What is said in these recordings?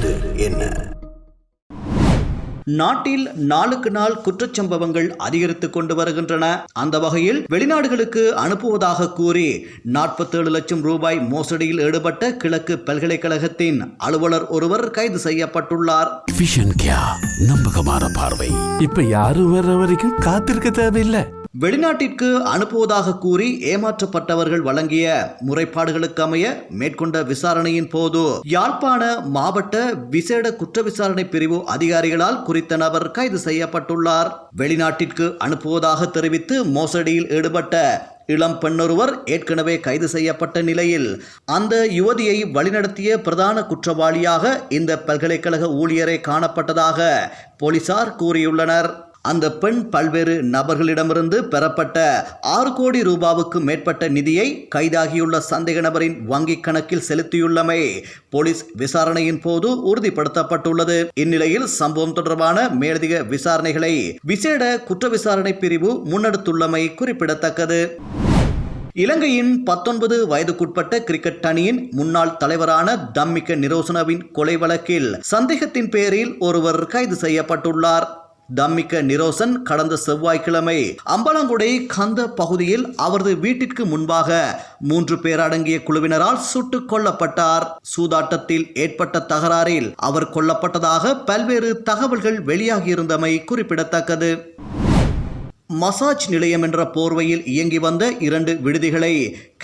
நடந்தது என்ன? நாட்டில் நாளுக்கு நாள் குற்றச்சம்பவங்கள் அதிகரித்து கொண்டு வருகின்றன. அந்த வகையில் வெளிநாடுகளுக்கு அனுப்புவதாக கூறி நாற்பத்தேழு லட்சம் ரூபாய் மோசடியில் ஈடுபட்ட கிழக்கு பல்கலைக்கழகத்தின் அலுவலர் ஒருவர் கைது செய்யப்பட்டுள்ளார். நம்பகமான பார்வை. இப்ப யாரும் வர்ற வரைக்கும் காத்திருக்க தேவையில்லை. வெளிநாட்டிற்கு அனுப்புவதாக கூறி ஏமாற்றப்பட்டவர்கள் வழங்கிய முறைப்பாடுகளுக்கு அமைய மேற்கொண்ட விசாரணையின் போது யாழ்ப்பாண மாவட்ட விசேட குற்ற விசாரணை பிரிவு அதிகாரிகளால் குறித்த நபர் கைது செய்யப்பட்டுள்ளார். வெளிநாட்டிற்கு அனுப்புவதாக தெரிவித்து மோசடியில் ஈடுபட்ட இளம் பெண்ணொருவர் ஏற்கனவே கைது செய்யப்பட்ட நிலையில் அந்த யுவதியை வழிநடத்திய பிரதான குற்றவாளியாக இந்த பல்கலைக்கழக ஊழியரை காணப்பட்டதாக போலீசார் கூறியுள்ளனர். அந்த பெண் பல்வேறு நபர்களிடமிருந்து பெறப்பட்ட ஆறு கோடி ரூபாவுக்கு மேற்பட்ட நிதியை கைதாகியுள்ள சந்தேக நபரின் வங்கிக் கணக்கில் செலுத்தியுள்ளமை போலீஸ் விசாரணையின் போது உறுதிப்படுத்தப்பட்டுள்ளது. இந்நிலையில் சம்பவம் தொடர்பான மேலதிக விசாரணைகளை விசேட குற்ற விசாரணை பிரிவு முன்னெடுத்துள்ளமை குறிப்பிடத்தக்கது. இலங்கையின் பத்தொன்பது வயதுக்குட்பட்ட கிரிக்கெட் அணியின் முன்னாள் தலைவரான தம்மிக்க நிரோசனவின் கொலை வழக்கில் சந்தேகத்தின் பேரில் ஒருவர் கைது செய்யப்பட்டுள்ளார். தம்மிக்க நிரோசன் கடந்த செவ்வாய்க்கிழமை அம்பலங்குடை கந்த பகுதியில் அவரது வீட்டிற்கு முன்பாக மூன்று பேர் அடங்கிய குழுவினரால் சுட்டுக் கொல்லப்பட்டார். சூதாட்டத்தில் ஏற்பட்ட தகராறில் அவர் கொல்லப்பட்டதாக பல்வேறு தகவல்கள் வெளியாகியிருந்தமை குறிப்பிடத்தக்கது. மசாஜ் நிலையம் என்ற போர்வையில் இயங்கி வந்த இரண்டு விடுதிகளை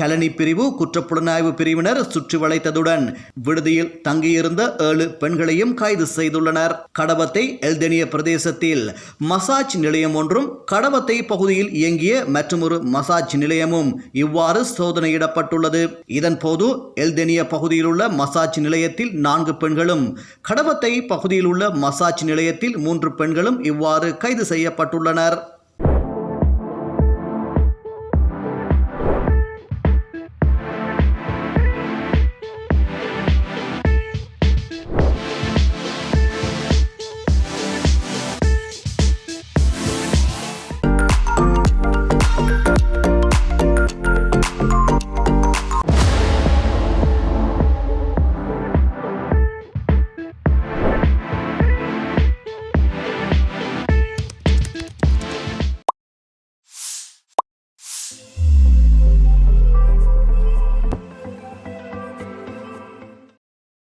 கலனி பிரிவு குற்றப்புலனாய்வு பிரிவினர் சுற்றி வளைத்ததுடன் விடுதியில் தங்கியிருந்த ஏழு பெண்களையும் கைது செய்துள்ளனர். கடவத்தை எல்தெனிய பிரதேசத்தில் மசாஜ் நிலையம் ஒன்றும் கடவத்தை பகுதியில் இயங்கிய மற்றொரு மசாஜ் நிலையமும் இவ்வாறு சோதனையிடப்பட்டுள்ளது. இதன் போது எல்தெனிய பகுதியில் உள்ள மசாஜ் நிலையத்தில் நான்கு பெண்களும் கடவத்தை பகுதியில் உள்ள மசாஜ் நிலையத்தில் மூன்று பெண்களும் இவ்வாறு கைது செய்யப்பட்டுள்ளனர்.